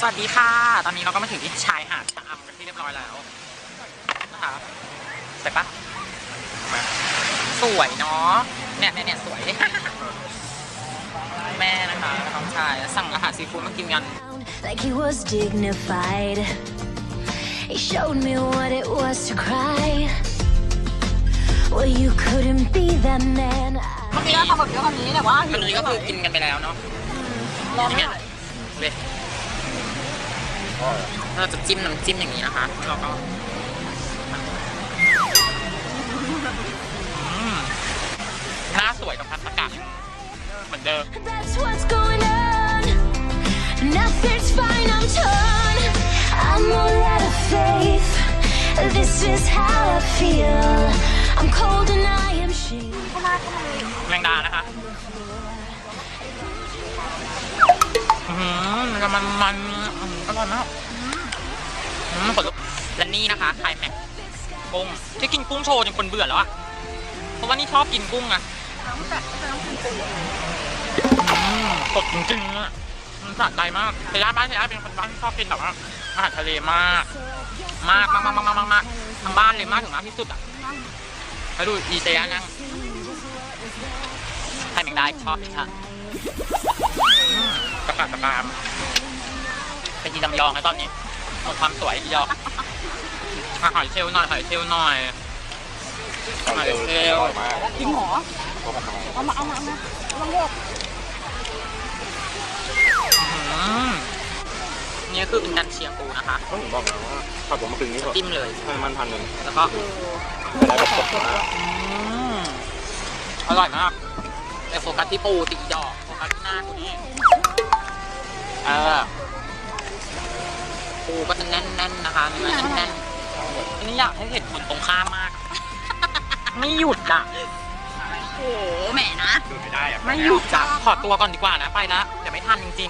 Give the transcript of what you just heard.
สวัสดีค่ะ ตอนนี้เราก็มาถึงที่ชายหาดชะอำกันที่เรียบร้อยแล้วนะคะสวยปะมาสวยเนาะ เนี่ยเนี่ยเนี่ยสวย แม่นะคะน้องชายสั่งอาหารซีฟู้ดมากินกัน like he was dignified. He showed me what it was to cry. Well, you couldn't be that man. เมื่อกี้เราทำแบบเดียวกันนี้แต่ว่าตอนนี้ก็คือกินกันไปแล้วเนาะรออย่างไม่เงี้ยไหวเลย เราจะจิ้มน้ำจิ้มอย่างนี้นะคะเราก็อืมหน้าสวยกับพัสกัดเหมือนเดิม That's what's going on. Nothing's fine, I'm torn. I'm all out of faith. This is how I feel. I'm cold and I am shaking. แมงดานะคะอืมมันมันมันอืมอร่อยมากอืมขนลุกและ นี่นะคะไข่แม็กกุ้งที่กินกุ้งโชว์จนคนเบื่อแล้วอะเพราะว่านี่ชอบกินกุ้งอะสดจริงๆอะมันสะใจมากเซย่าบ้านเซย่าเป็นคนบ้านที่ชอบกินแบบว่าอาหารทะเลมาก มากมากมากมากมากมากทั้งบ้านเลยมากถึงมากที่สุดอะแล้วดูอีเซย่านั่งไข่แมงดาชอบไหมคะกระปากกระปามเป็นยีลำยองนะตอนนี้ หมดความสวยอีดอกอะหอยเชลล์หน่อยหอยเชลล์หน่อยหอยเชลล์จริงเหรอเอามา เอามา เอามาลองโยกอืมนี่คือเป็นการเชียงปูนะคะ ต้องบอกนะว่าผัดผมมาถึงนี้ก่อนจิ้มเลย ให้มันพันหนึ่งแล้วก็แต่ได้แบบสดมากอืมอร่อยมากแต่โฟกัสที่ปูตีดอกโฟกัสที่หน้ากูนี่เออ ปูก็จะแน่นๆนะคะเนื้อแน่นๆอันนี้อยากให้เห็นคนตรงข้ามมาก ไม่หยุดอะ โอ้โหแหมนะดูไม่ได้อะไม่หยุดจ้ะขอตัวก่อนดีกว่านะ ไปละเดี๋ยวไม่ทันจริงๆ